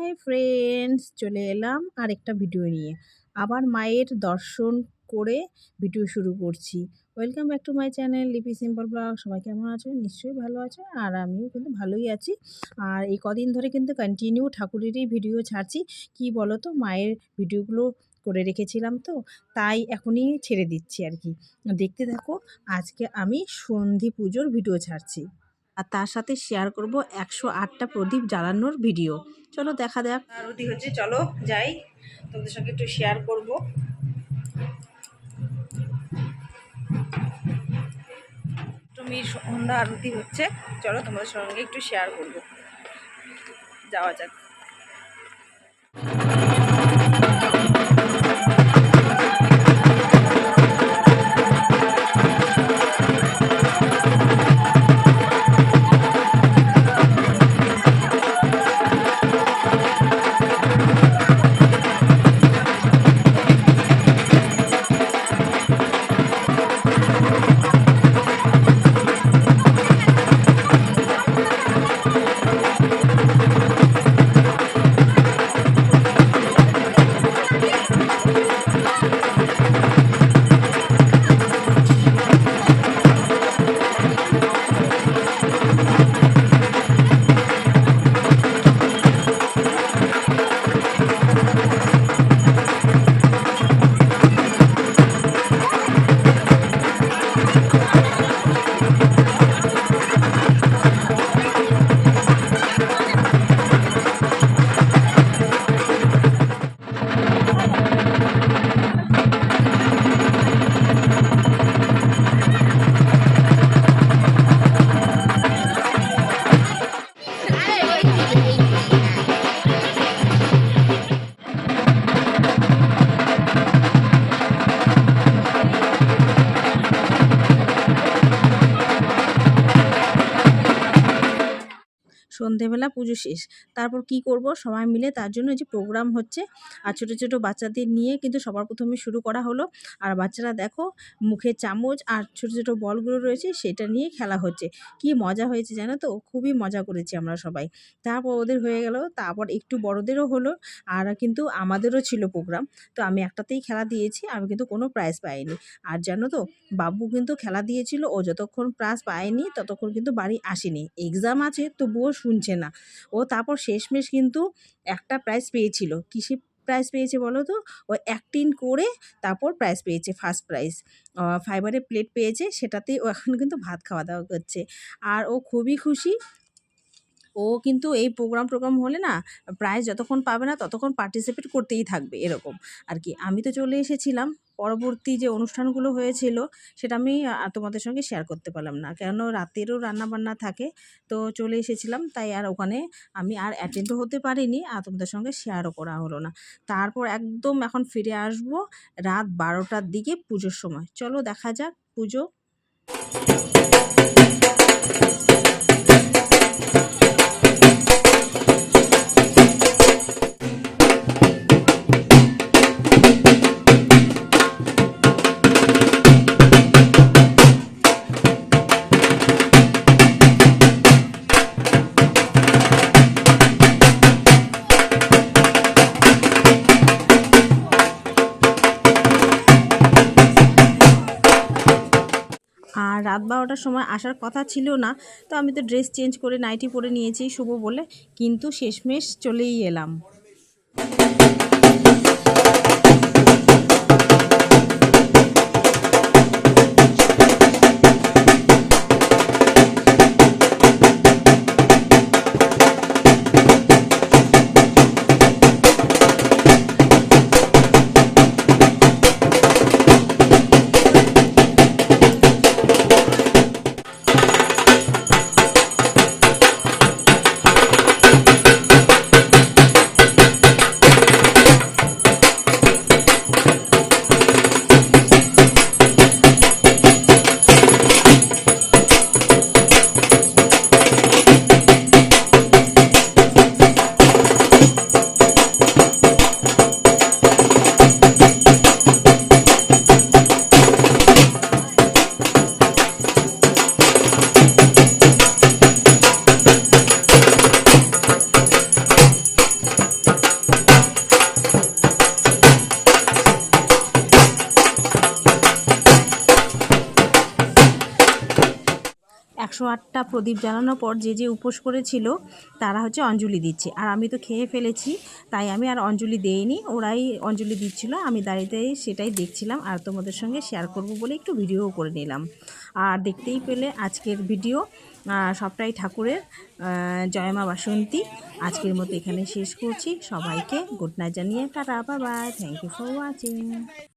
Hi friends, চলে এলাম আর একটা ভিডিও নিয়ে। আবার মায়ের দর্শন করে ভিডিও শুরু করছি। Welcome back to my channel Lipi simple blog সবাই কেমন আছো? নিশ্চয়ই ভালো আছে আর আমিও কিন্তু ভালোই আছি। আর এই কদিন ধরে কিন্তু কন্টিনিউ ঠাকুরেরই ভিডিও ছাড়ছি। কি বলো তো মায়ের ভিডিওগুলো করে রেখেছিলাম তো, তাই এখনই ছেড়ে দিচ্ছি আর কি। দেখতে থাকো, আজকে আমি সন্ধি পুজোর ভিডিও ছাড়ছি। আর তার সাথে শেয়ার করব একশো আটটা প্রদীপ জ্বালানোর ভিডিও চলো দেখা দেখ আরতি হচ্ছে, চলো যাই। তোমাদের সঙ্গে একটু শেয়ার করব। তুমি সন্ধ্যা আরতি হচ্ছে। চলো তোমাদের সঙ্গে একটু শেয়ার করব। যাওয়া যাক। সন্ধেবেলা পুজো শেষ। তারপর কি করব? সবাই মিলে তার জন্য যে প্রোগ্রাম হচ্ছে, আর ছোটো ছোটো বাচ্চাদের নিয়ে কিন্তু সবার প্রথমে শুরু করা হলো। আর বাচ্চারা দেখো, মুখে চামচ আর ছোটো ছোটো বলগুলো রয়েছে, সেটা নিয়ে খেলা হচ্ছে। কি মজা হয়েছে জানো তো? খুবই মজা করেছি আমরা সবাই। তারপর ওদের হয়ে গেল, তারপর একটু বড়দেরও হলো, আর কিন্তু আমাদেরও ছিল প্রোগ্রাম তো আমি একটাতেই খেলা দিয়েছি, আমি কিন্তু কোনো প্রাইজ পাইনি। আর জানো তো, বাবু কিন্তু খেলা দিয়েছিল, ও যতক্ষণ প্রাইজ পায়নি, ততক্ষণ কিন্তু বাড়ি আসেনি। এক্সাম আছে, তবুও শুনছে না। ও তারপর শেষমেশ কিন্তু একটা প্রাইজ পেয়েছিল। কিসে প্রাইজ পেয়েছে বলো তো? ও অ্যাক্টিং করে তারপর প্রাইজ পেয়েছে ফার্স্ট প্রাইজ ফাইবারের প্লেট পেয়েছে সেটাতেই ও এখন কিন্তু ভাত খাওয়া দাওয়া করছে। আর ও খুবই খুশি ও কিন্তু এই প্রোগ্রাম টোগ্রাম হলে না প্রাইজ যতক্ষণ পাবে না ততক্ষণ পার্টিসিপেট করতেই থাকবে এরকম। আর কি, আমি তো চলে এসেছিলাম, পরবর্তী যে অনুষ্ঠানগুলো হয়েছিল সেটা আমি তোমাদের সঙ্গে শেয়ার করতে পারলাম না। কেন রাতেরও রান্নাবান্না থাকে, তো চলে এসেছিলাম, তাই আর ওখানে আমি আর অ্যাটেন্ডও হতে পারিনি, আর তোমাদের সঙ্গে শেয়ারও করা হলো না। তারপর একদম এখন ফিরে আসব রাত বারোটার দিকে পুজোর সময়। চলো দেখা যাক পুজো। আর রাত বারোটার সময় আসার কথা ছিল না, তো আমি তো ড্রেস চেঞ্জ করে নাইটি পরে নিয়েছি শুভ বলে। কিন্তু শেষমেশ চলেই এলাম। একশো আটটা প্রদীপ জ্বালানোর পর যে যে উপোস করেছিল, তারা হচ্ছে অঞ্জলি দিচ্ছে। আর আমি তো খেয়ে ফেলেছি, তাই আমি আর অঞ্জলি দেইনি, ওরাই অঞ্জলি দিচ্ছিল, আমি দাঁড়িয়ে দাঁড়িয়ে সেটাই দেখছিলাম আর তোমাদের সঙ্গে শেয়ার করব বলে একটু ভিডিও করে নিলাম। আর দেখতেই পেলে আজকের ভিডিও সবটাই ঠাকুরের জয়মা বাসন্তী। আজকের মতো এখানে শেষ করছি, সবাইকে গুড নাইট জানিয়ে, টাটা বাবা থ্যাংক ইউ ফর ওয়াচিং